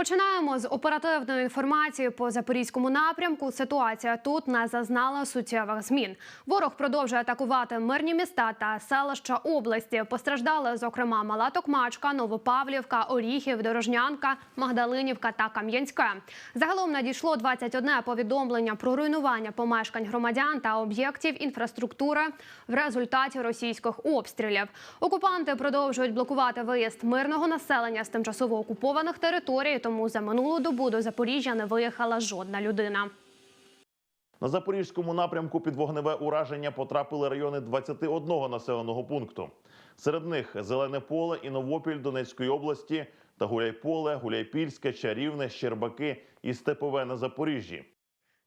Починаємо з оперативної інформації по запорізькому напрямку. Ситуація тут не зазнала суттєвих змін. Ворог продовжує атакувати мирні міста та селища області. Постраждали, зокрема, Мала Токмачка, Новопавлівка, Оріхів, Дорожнянка, Магдалинівка та Кам'янське. Загалом надійшло 21 повідомлення про руйнування помешкань громадян та об'єктів інфраструктури в результаті російських обстрілів. Окупанти продовжують блокувати виїзд мирного населення з тимчасово окупованих територій. Тому за минулу добу до Запоріжжя не виїхала жодна людина. На запорізькому напрямку під вогневе ураження потрапили райони 21 населеного пункту. Серед них Зелене поле і Новопіль Донецької області та Гуляйполе, Гуляйпільське, Чарівне, Щербаки і Степове на Запоріжжі.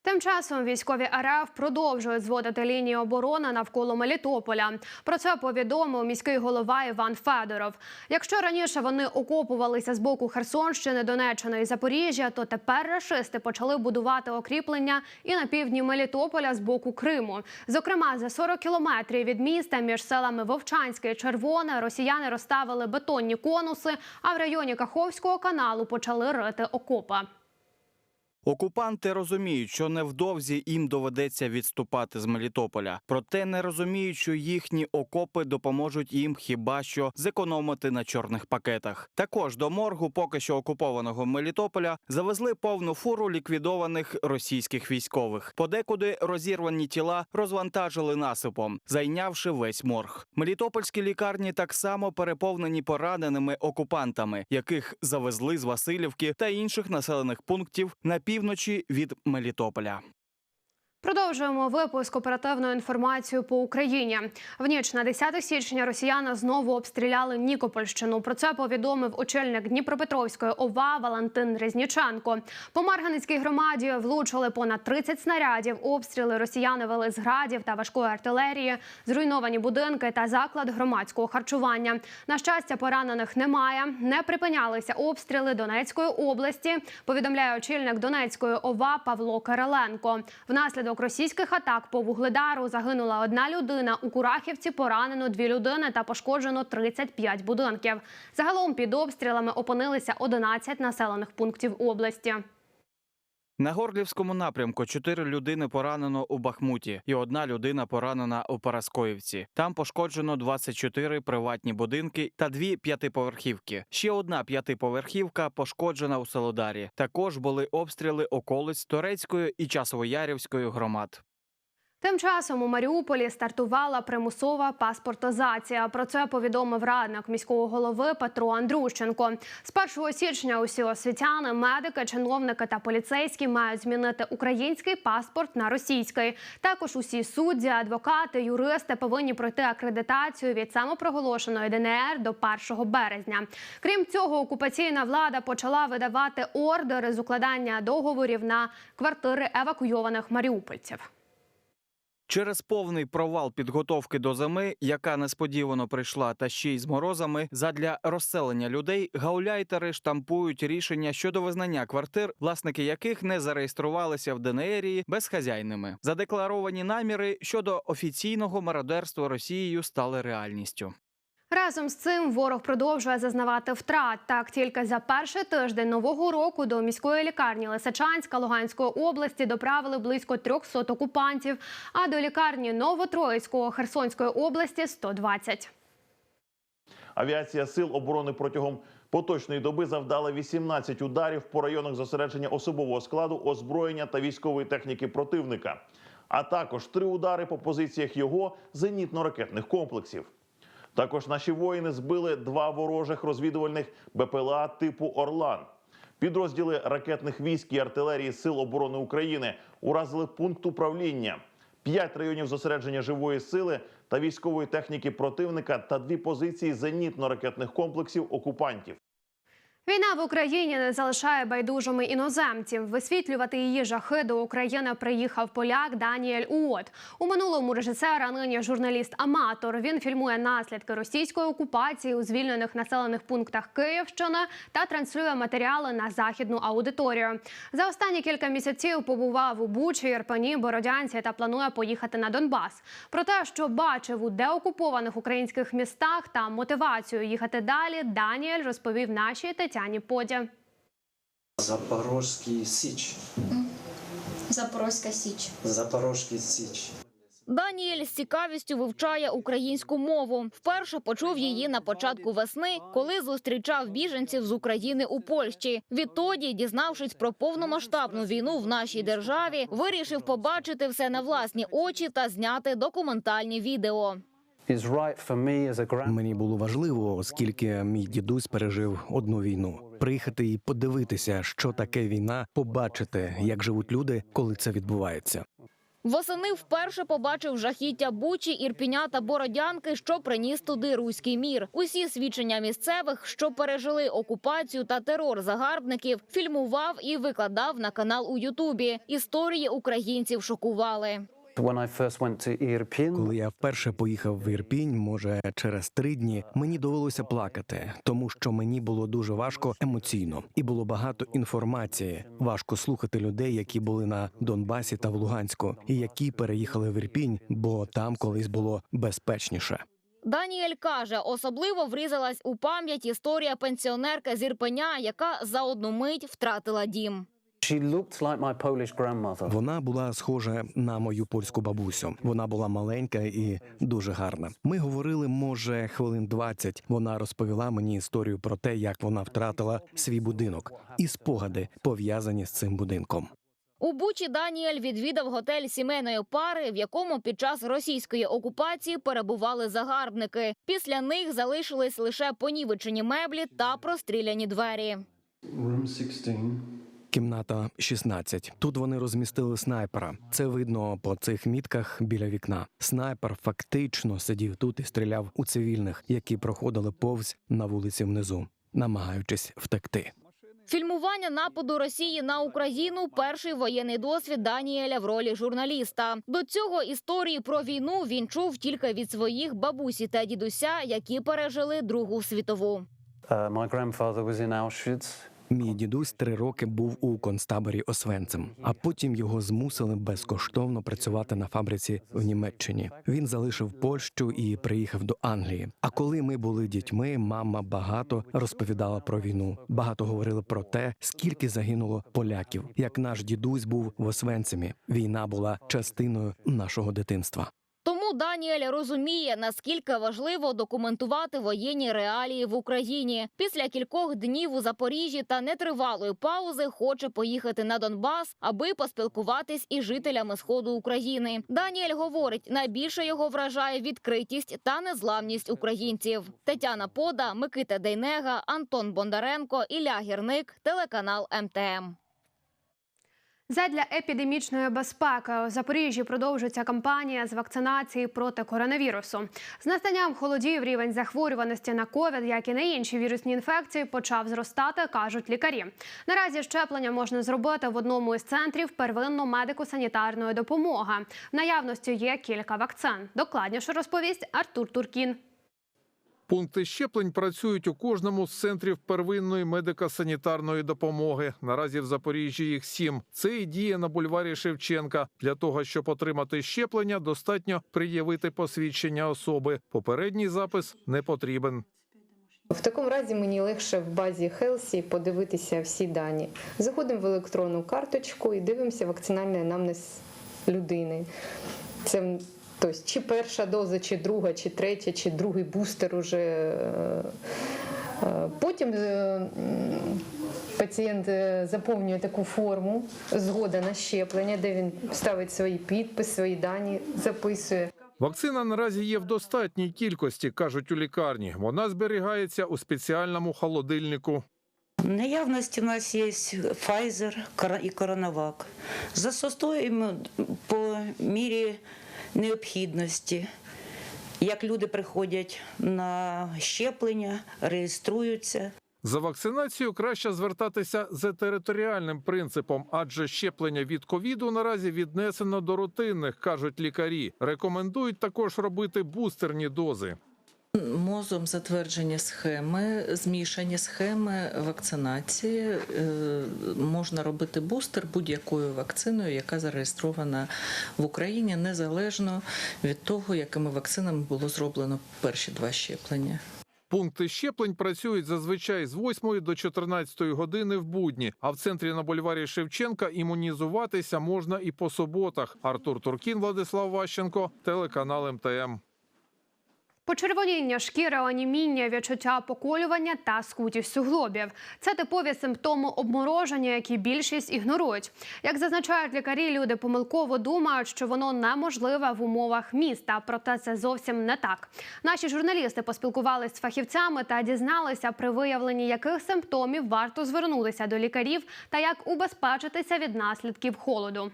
Тим часом військові РФ продовжують зводити лінії оборони навколо Мелітополя. Про це повідомив міський голова Іван Федоров. Якщо раніше вони окопувалися з боку Херсонщини, Донеччини і Запоріжжя, то тепер рашисти почали будувати окріплення і на півдні Мелітополя з боку Криму. Зокрема, за 40 кілометрів від міста між селами Вовчанське і Червоне росіяни розставили бетонні конуси, а в районі Каховського каналу почали рити окопи. Окупанти розуміють, що невдовзі їм доведеться відступати з Мелітополя, проте не розуміють, що їхні окопи допоможуть їм хіба що зекономити на чорних пакетах. Також до моргу поки що окупованого Мелітополя завезли повну фуру ліквідованих російських військових. Подекуди розірвані тіла розвантажили насипом, зайнявши весь морг. Мелітопольські лікарні так само переповнені пораненими окупантами, яких завезли з Васильівки та інших населених пунктів на півночі від Мелітополя. Продовжуємо випуск оперативною інформацією по Україні. В ніч на 10 січня росіяни знову обстріляли Нікопольщину. Про це повідомив очільник Дніпропетровської ОВА Валентин Резніченко. По Марганицькій громаді влучили понад 30 снарядів. Обстріли росіяни вели з градів та важкої артилерії, зруйновані будинки та заклад громадського харчування. На щастя, поранених немає. Не припинялися обстріли Донецької області. Повідомляє очільник Донецької ОВА Павло Кириленко. Внаслідок російських атак по вугледару загинула одна людина. У Курахівці поранено дві людини та пошкоджено 35 будинків. Загалом під обстрілами опинилися 11 населених пунктів області. На Горлівському напрямку чотири людини поранено у Бахмуті, і одна людина поранена у Параскоївці. Там пошкоджено 24 приватні будинки та дві п'ятиповерхівки. Ще одна п'ятиповерхівка пошкоджена у Солодарі. Також були обстріли околиць Торецької і Часовоярівської громад. Тим часом у Маріуполі стартувала примусова паспортизація. Про це повідомив радник міського голови Петро Андрущенко. З 1 січня усі освітяни, медики, чиновники та поліцейські мають змінити український паспорт на російський. Також усі судді, адвокати, юристи повинні пройти акредитацію від самопроголошеної ДНР до 1 березня. Крім цього, окупаційна влада почала видавати ордери з укладання договорів на квартири евакуйованих маріупольців. Через повний провал підготовки до зими, яка несподівано прийшла, та ще й з морозами, задля розселення людей гауляйтери штампують рішення щодо визнання квартир, власники яких не зареєструвалися в ДНРії безхазяйними. Задекларовані наміри щодо офіційного мародерства Росією стали реальністю. Разом з цим ворог продовжує зазнавати втрат. Так, тільки за перший тиждень нового року до міської лікарні Лисичанська Луганської області доправили близько 300 окупантів, а до лікарні Новотроїцького Херсонської області 120. Авіація сил оборони протягом поточної доби завдала 18 ударів по районах зосередження особового складу, озброєння та військової техніки противника, а також три удари по позиціях його зенітно-ракетних комплексів. Також наші воїни збили два ворожих розвідувальних БПЛА типу Орлан. Підрозділи ракетних військ і артилерії Сил оборони України уразили пункт управління, п'ять районів зосередження живої сили та військової техніки противника та дві позиції зенітно-ракетних комплексів окупантів. Війна в Україні не залишає байдужими іноземців. Висвітлювати її жахи до України приїхав поляк Даніель Уот. У минулому режисер, а нині журналіст-аматор. Він фільмує наслідки російської окупації у звільнених населених пунктах Київщини та транслює матеріали на західну аудиторію. За останні кілька місяців побував у Бучі, Ірпені, Бородянці та планує поїхати на Донбас. Про те, що бачив у деокупованих українських містах та мотивацію їхати далі, Даніель розповів нашій Тетяні Поді. Запорожський Січ. Запорозька Січ. Запорожський Січ. Даніель з цікавістю вивчає українську мову. Вперше почув її на початку весни, коли зустрічав біженців з України у Польщі. Відтоді, дізнавшись про повномасштабну війну в нашій державі, вирішив побачити все на власні очі та зняти документальні відео. Мені було важливо, оскільки мій дідусь пережив одну війну. Приїхати і подивитися, що таке війна, побачити, як живуть люди, коли це відбувається. Восени вперше побачив жахіття Бучі, Ірпіня та Бородянки, що приніс туди руський мір. Усі свідчення місцевих, що пережили окупацію та терор загарбників, фільмував і викладав на канал у Ютубі. Історії українців шокували. Коли я вперше поїхав в Ірпінь, може через три дні, мені довелося плакати, тому що мені було дуже важко емоційно і було багато інформації. Важко слухати людей, які були на Донбасі та в Луганську, і які переїхали в Ірпінь, бо там колись було безпечніше. Даніель каже, особливо врізалась у пам'ять історія пенсіонерка з Ірпеня, яка за одну мить втратила дім. Вона була схожа на мою польську бабусю. Вона була маленька і дуже гарна. Ми говорили, може, хвилин 20. Вона розповіла мені історію про те, як вона втратила свій будинок і спогади пов'язані з цим будинком. У Бучі Даніель відвідав готель сімейної пари, в якому під час російської окупації перебували загарбники. Після них залишились лише понівечені меблі та простріляні двері. Кімната 16. Тут вони розмістили снайпера. Це видно по цих мітках біля вікна. Снайпер фактично сидів тут і стріляв у цивільних, які проходили повз на вулиці внизу, намагаючись втекти. Фільмування нападу Росії на Україну перший воєнний досвід Даніеля в ролі журналіста. До цього історії про війну він чув тільки від своїх бабусі та дідуся, які пережили Другу світову. Мій дідусь три роки був у концтаборі Освенцим, а потім його змусили безкоштовно працювати на фабриці в Німеччині. Він залишив Польщу і приїхав до Англії. А коли ми були дітьми, мама багато розповідала про війну. Багато говорили про те, скільки загинуло поляків. Як наш дідусь був в Освенцимі, війна була частиною нашого дитинства. Тому Даніель розуміє, наскільки важливо документувати воєнні реалії в Україні. Після кількох днів у Запоріжжі та нетривалої паузи хоче поїхати на Донбас, аби поспілкуватись із жителями сходу України. Даніель говорить, найбільше його вражає відкритість та незламність українців. Тетяна Пода, Микита Дейнега, Антон Бондаренко, Ілля Гірник, телеканал МТМ. Задля епідемічної безпеки у Запоріжжі продовжується кампанія з вакцинації проти коронавірусу. З настанням холодів рівень захворюваності на ковід, як і на інші вірусні інфекції, почав зростати, кажуть лікарі. Наразі щеплення можна зробити в одному із центрів первинно-медико-санітарної допомоги. В наявності є кілька вакцин. Докладніше розповість Артур Туркін. Пункти щеплень працюють у кожному з центрів первинної медико-санітарної допомоги. Наразі в Запоріжжі їх сім. Це і діє на бульварі Шевченка. Для того щоб отримати щеплення, достатньо пред'явити посвідчення особи. Попередній запис не потрібен. В такому разі мені легше в базі Хелсі подивитися всі дані. Заходимо в електронну карточку і дивимося вакцинальний анамнез людини. Це тобто, чи перша доза, чи друга, чи третя, чи другий бустер уже. е, е. Потім е, пацієнт заповнює таку форму згода на щеплення, де він ставить свої підпис, свої дані, записує. Вакцина наразі є в достатній кількості, кажуть у лікарні. Вона зберігається у спеціальному холодильнику. В наявності у нас є Pfizer і Коронавак. Застосовуємо по мірі необхідності. Як люди приходять на щеплення, реєструються. За вакцинацією краще звертатися за територіальним принципом, адже щеплення від ковіду наразі віднесено до рутинних, кажуть лікарі. Рекомендують також робити бустерні дози. Мозом затверджені схеми, змішані схеми вакцинації. Е, Можна робити бустер будь-якою вакциною, яка зареєстрована в Україні, незалежно від того, якими вакцинами було зроблено перші два щеплення. Пункти щеплень працюють зазвичай з 8 до 14 години в будні. А в центрі на бульварі Шевченка імунізуватися можна і по суботах. Артур Туркін, Владислав Ващенко, телеканал МТМ. Почервоніння шкіри, оніміння, відчуття поколювання та скутість суглобів це типові симптоми обмороження, які більшість ігнорують. Як зазначають лікарі, люди помилково думають, що воно неможливе в умовах міста. Проте це зовсім не так. Наші журналісти поспілкувалися з фахівцями та дізналися, при виявленні яких симптомів варто звернутися до лікарів та як убезпечитися від наслідків холоду.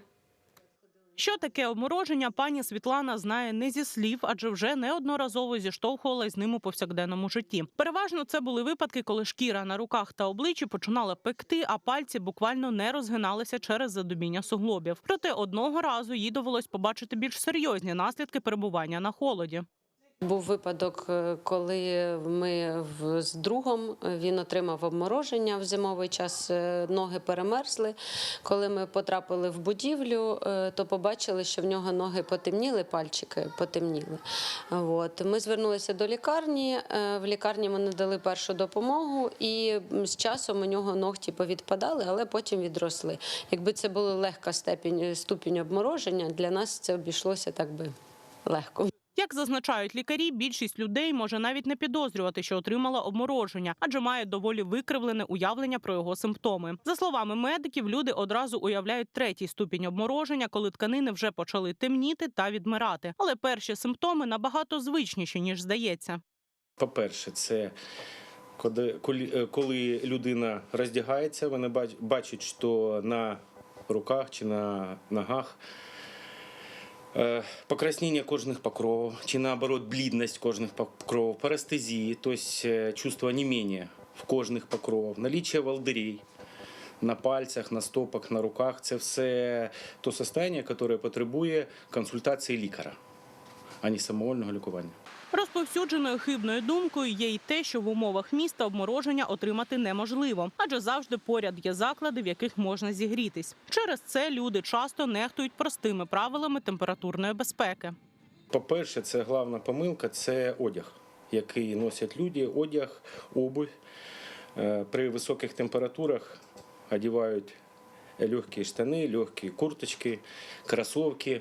Що таке обмороження, пані Світлана знає не зі слів, адже вже неодноразово зіштовхувалась з ним у повсякденному житті. Переважно це були випадки, коли шкіра на руках та обличчі починала пекти, а пальці буквально не розгиналися через задубіння суглобів. Проте одного разу їй довелось побачити більш серйозні наслідки перебування на холоді. Був випадок, е, коли ми з другом е, він отримав обмороження в зимовий час. е, Ноги перемерзли. Коли ми потрапили в будівлю, то побачили, що в нього ноги потемніли, пальчики потемніли. От ми звернулися до лікарні. В лікарні ми надали першу допомогу, і з часом у нього ногті повідпадали, але потім відросли. Якби це була легка степінь ступінь обмороження, для нас це обійшлося так би легко. Як зазначають лікарі, більшість людей може навіть не підозрювати, що отримала обмороження, адже має доволі викривлене уявлення про його симптоми. За словами медиків, люди одразу уявляють третій ступінь обмороження, коли тканини вже почали темніти та відмирати. Але перші симптоми набагато звичніші ніж здається. По-перше, це коли, коли- е, людина роздягається, вона бач- бачить, що на руках чи на ногах е, покраснення кожних покровів, чи наоборот блідність кожних покровів, парестезії, тобто е, чувство онемения в кожних покровах, наличие волдырей на пальцях, на стопах, на руках. Це все то состояние, яке потребує консультації лікаря, а не самовольного лікування. Розповсюдженою хибною думкою є й те, що в умовах міста обмороження отримати неможливо, адже завжди поряд є заклади, в яких можна зігрітись. Через це люди часто нехтують простими правилами температурної безпеки. По-перше, це головна помилка це одяг, який носять люди. Одяг, обувь. Е, При високих температурах одягають легкі штани, легкі курточки, кроссовки,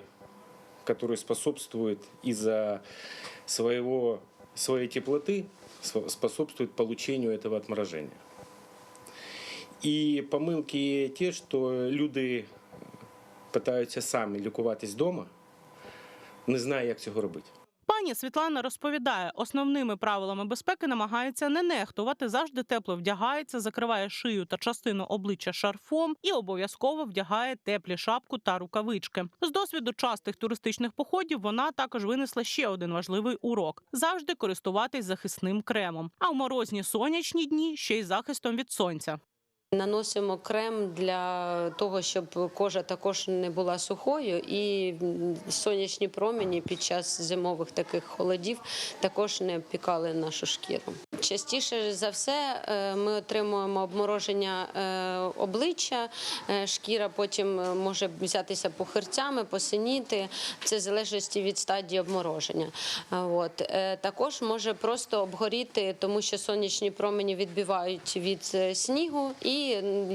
которые способствуют из-за своего, своей теплоты способствует получению этого отморожения. І помилки ті, що люди намагаються самі лікуватись вдома, не знає, як цього робити. Пані Світлана розповідає, основними правилами безпеки намагається не нехтувати, завжди тепло вдягається, закриває шию та частину обличчя шарфом і обов'язково вдягає теплі шапку та рукавички. З досвіду частих туристичних походів вона також винесла ще один важливий урок: завжди користуватись захисним кремом. А в морозні сонячні дні ще й захистом від сонця. Наносимо крем для того, щоб кожа також не була сухою, і сонячні промені під час зимових таких холодів також не пікали нашу шкіру. Частіше за все е, ми отримуємо обмороження е, обличчя, е, шкіра потім може взятися пухирцями, посиніти. Це в залежності від стадії обмороження. От також може просто обгоріти, тому що сонячні промені відбивають від снігу і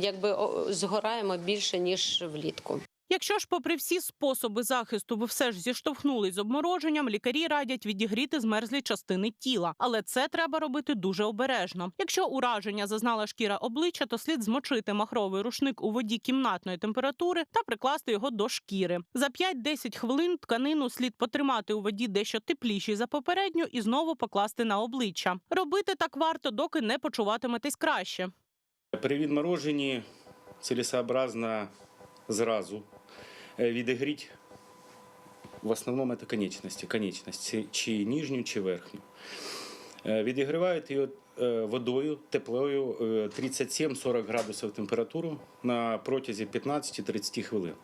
якби згораємо більше ніж влітку. Якщо ж, попри всі способи захисту, ви все ж зіштовхнулись з обмороженням, лікарі радять відігріти змерзлі частини тіла, але це треба робити дуже обережно. Якщо ураження зазнала шкіра обличчя, то слід змочити махровий рушник у воді кімнатної температури та прикласти його до шкіри. За 5-10 хвилин тканину слід потримати у воді дещо теплішій за попередню і знову покласти на обличчя. Робити так варто, доки не почуватиметесь краще. При відмороженні цілесообразно зразу е, відігріть в основному це конечності, конечність, чи- нижню, чи верхню. Е, Відігрівають її е, водою, теплою е, 37-40 градусів температуру на протязі 15-30 хвилин.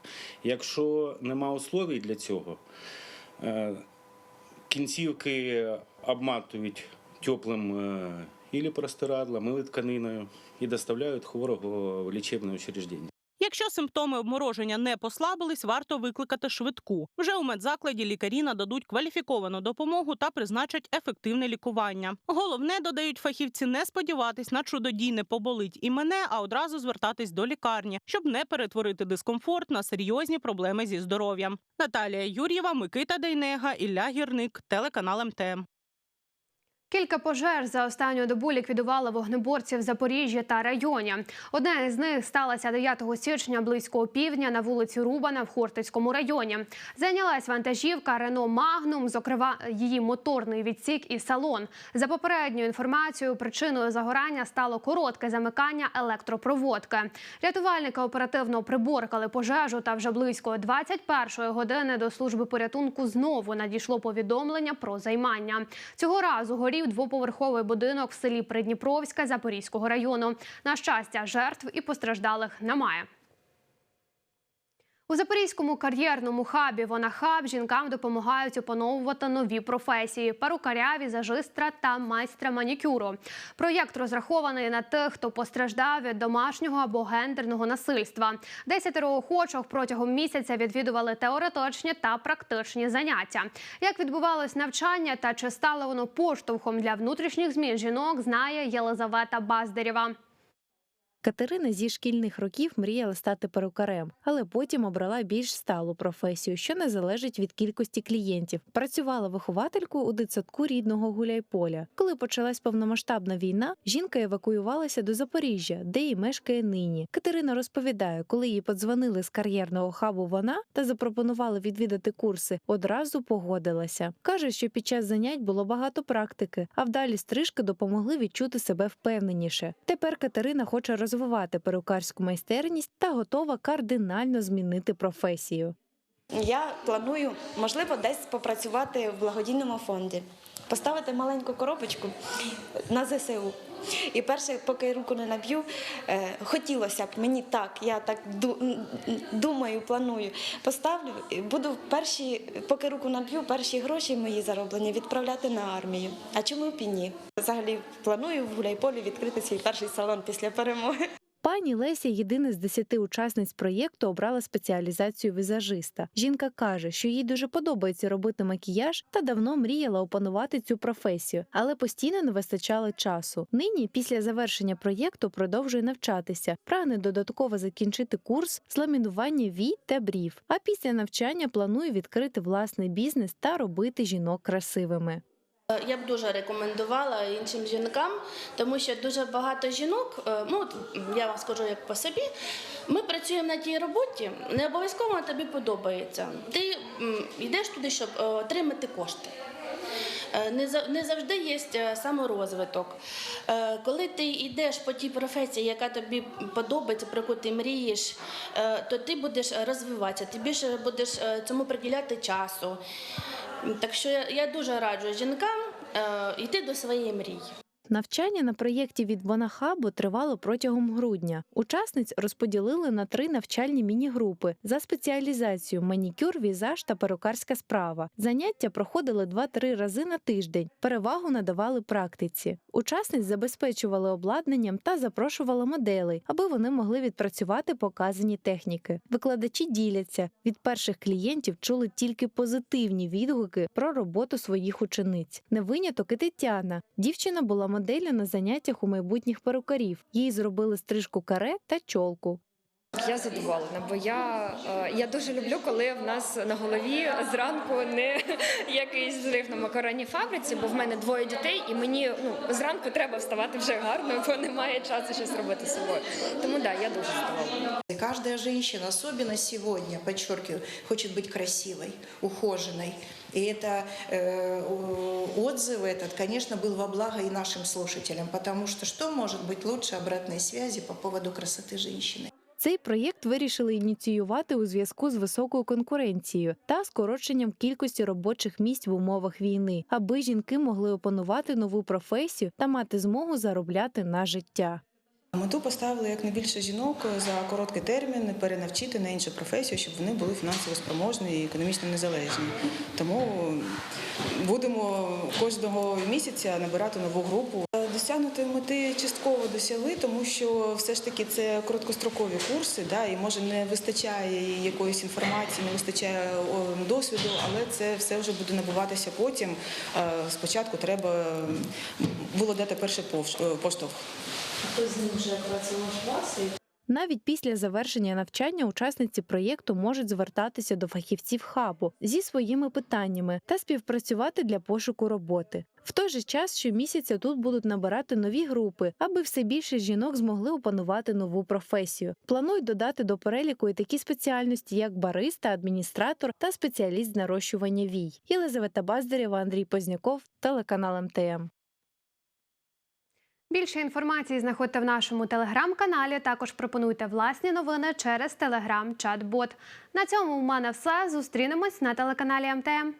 Якщо нема условій для цього, кінцівки обматують теплим ілі простирадлом, ілі тканиною і доставляють хворого в лічебне учреждення. Якщо симптоми обмороження не послабились, варто викликати швидку. Вже у медзакладі лікарі нададуть кваліфіковану допомогу та призначать ефективне лікування. Головне, додають фахівці, не сподіватись на чудодійне поболить і мене, а одразу звертатись до лікарні, щоб не перетворити дискомфорт на серйозні проблеми зі здоров'ям. Наталія Юр'єва, Микита Дейнега, Ілля Гірник, телеканал МТМ. Кілька пожеж за останню добу ліквідували вогнеборці в Запоріжжі та районі. Одна із них сталася 9 січня близько опівдня на вулиці Рубана в Хортицькому районі. Зайнялась вантажівка Рено Магнум, зокрема її моторний відсік і салон. За попередньою інформацією, причиною загорання стало коротке замикання електропроводки. Рятувальники оперативно приборкали пожежу та вже близько 21 години до служби порятунку знову надійшло повідомлення про займання. Цього разу горів двоповерховий будинок в селі Придніпровська Запорізького району. На щастя, жертв і постраждалих немає. У Запорізькому кар'єрному хабі «Вона хаб» жінкам допомагають опановувати нові професії: перукаря, візажистра та майстра манікюру. Проєкт розрахований на тих, хто постраждав від домашнього або гендерного насильства. Десятеро охочих протягом місяця відвідували теоретичні та практичні заняття. Як відбувалось навчання та чи стало воно поштовхом для внутрішніх змін жінок, знає Єлизавета Баздарєва. Катерина зі шкільних років мріяла стати перукарем, але потім обрала більш сталу професію, що не залежить від кількості клієнтів. Працювала вихователькою у дитсадку рідного Гуляйполя. Коли почалась повномасштабна війна, жінка евакуювалася до Запоріжжя, де і мешкає нині. Катерина розповідає, коли їй подзвонили з кар'єрного хабу вона та запропонували відвідати курси, одразу погодилася. каже, що під час занять було багато практики, а вдалі стрижки допомогли відчути себе впевненіше. Тепер Катерина хоче розвивати перукарську майстерність та готова кардинально змінити професію. Я планую, можливо, десь попрацювати в благодійному фонді, поставити маленьку коробочку на ЗСУ. І перше, поки руку не наб'ю, е, хотілося б мені так, я так думаю, планую. Поставлю, буду перші, поки руку наб'ю, перші гроші мої зароблені відправляти на армію. А чому б і ні? Взагалі планую в Гуляйполі відкрити свій перший салон після перемоги. Пані Леся, єдина з десяти учасниць проєкту, обрала спеціалізацію візажиста. Жінка каже, що їй дуже подобається робити макіяж та давно мріяла опанувати цю професію, але постійно не вистачало часу. Нині, після завершення проєкту, продовжує навчатися, прагне додатково закінчити курс з ламінування вій та брів. А після навчання планує відкрити власний бізнес та робити жінок красивими. Я б дуже рекомендувала іншим жінкам, тому що дуже багато жінок, е, ну я вам скажу як по собі, ми працюємо на тій роботі, не обов'язково тобі подобається. Ти йдеш туди, щоб е, отримати кошти. Е, Не завжди є е, саморозвиток. Е, Коли ти йдеш по тій професії, яка тобі подобається, про яку ти мрієш, е, то ти будеш розвиватися, ти більше будеш е, цьому приділяти часу. Так що я, дуже раджу жінкам е, йти до своєї мрії. Навчання на проєкті від Бонахабу тривало протягом грудня. Учасниць розподілили на три навчальні міні-групи за спеціалізацією манікюр, візаж та перукарська справа. Заняття проходили 2-3 рази на тиждень. Перевагу надавали практиці. Учасниць забезпечували обладнанням та запрошували моделей, аби вони могли відпрацювати показані техніки. Викладачі діляться від перших клієнтів чули тільки позитивні відгуки про роботу своїх учениць. Не виняток і Тетяна. Дівчина була моделлю на заняттях у майбутніх перукарів. Їй зробили стрижку каре та чолку. Я задоволена, бо я, е, я дуже люблю, коли в нас на голові зранку не якийсь зрив на макаронній фабриці, бо в мене двоє дітей, і мені ну, зранку треба вставати вже гарно, бо немає часу щось робити з собою. Тому так, да, я дуже задоволена. Каждая женщина, особенно сегодня, подчеркиваю, хочет быть красивой, ухоженной. И это э, о- отзыв этот, конечно, был во благо и нашим слушателям, потому что что может быть лучше обратной связи по поводу красоты женщины? Цей проєкт вирішили ініціювати у зв'язку з високою конкуренцією та скороченням кількості робочих місць в умовах війни, аби жінки могли опанувати нову професію та мати змогу заробляти на життя. Мету поставили як найбільше жінок за короткий термін перенавчити на іншу професію, щоб вони були фінансово спроможні і економічно незалежні. Тому будемо кожного місяця набирати нову групу. Досягнути мети частково досягли, тому що все ж таки це короткострокові курси, да, і може не вистачає якоїсь інформації, не вистачає досвіду, але це все вже буде набуватися потім. Е, Спочатку треба було дати перший е, поштовх. Хтось з них вже працевлаштувався? Навіть після завершення навчання учасниці проєкту можуть звертатися до фахівців хабу зі своїми питаннями та співпрацювати для пошуку роботи. В той же час щомісяця тут будуть набирати нові групи, аби все більше жінок змогли опанувати нову професію. Планують додати до переліку і такі спеціальності, як бариста, адміністратор та спеціаліст з нарощування вій. Єлизавета Баздарєва, Андрій Позняков, телеканал МТМ. Більше інформації знаходьте в нашому телеграм-каналі. Також пропонуйте власні новини через телеграм-чат-бот. На цьому в мене все. Зустрінемось на телеканалі МТМ.